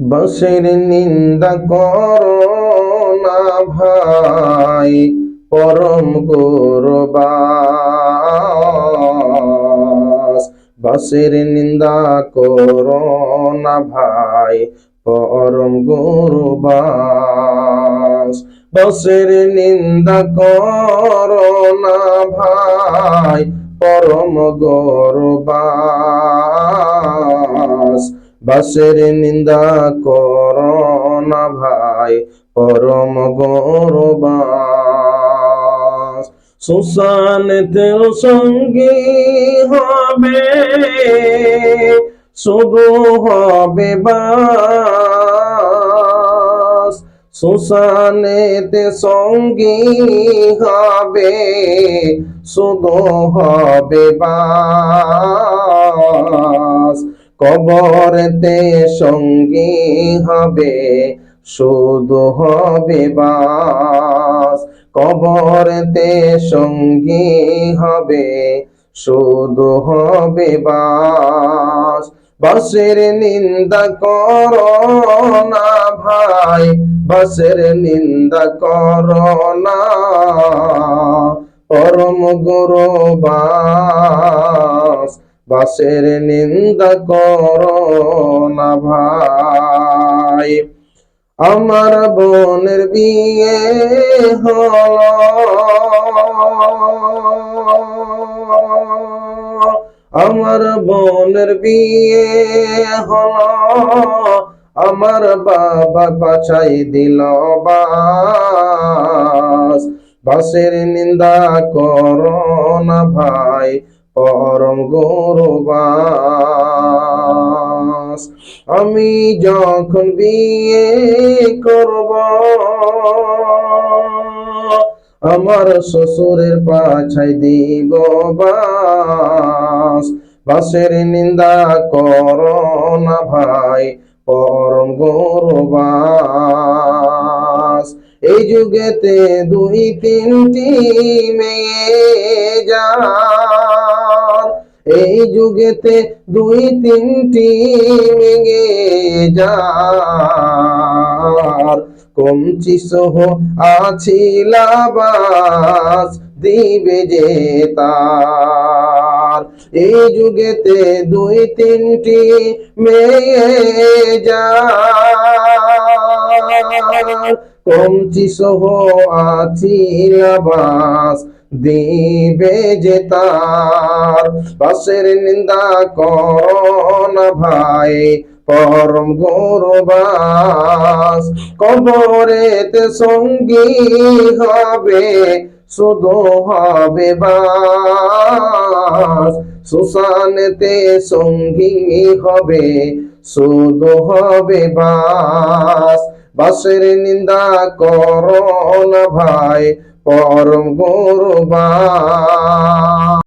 বসের নিন্দা করো না ভাই, পরম গুরবাস। বসের নিন্দা করো না ভাই, পরম গুরবাস। বসের নিন্দা করো না ভাই, পরম গৌরবাস। বাসের নিন্দা কর না ভাই, পরম গৌরবাস। সুসানেতেও সঙ্গী হবে শুধু হবে বাস। সঙ্গী হবে শুধু হবে কবরতে সঙ্গী হবে, শুধু হবে বাস। কবরতে সঙ্গী হবে, শুধু হবে বাস। বাসের নিন্দা করো না ভাই, বাসের নিন্দা করো না। পরম গুরু বাস বাসের নিন্দা করো না ভাই। আমার বোনের বিয়ে হল। আমার বোনের বিয়ে হল। আমার বাবা বাছাই দিল বাস। বাসের নিন্দা করো না ভাই। পরম গৌরবাস। আমি যখন বিয়ে করব, আমার শ্বশুরের পাছাই দিব বাস। বাসের নিন্দা কর না ভাই, পরম গৌরবাস। এই যুগেতে দুই তিনটি মেয়ে যার এই যুগেতে দুই তিনটি মেয়ে যার। কমচি সহ আছিলাবাস দিবে যে তার। এই যুগেতে দুই তিনটি মেয়ে যার। কমচি সহ আছিলাবাস দিবে যে তার। বাসের নিন্দা করো ভাই, পরম গৌরবাস কবরেতে সঙ্গী হবে, শুধু হবে বাস। সুসানেতে সঙ্গী হবে, শুধু হবে বাস। বাসের নিন্দা করো না ভাই, পরম গৌরবাস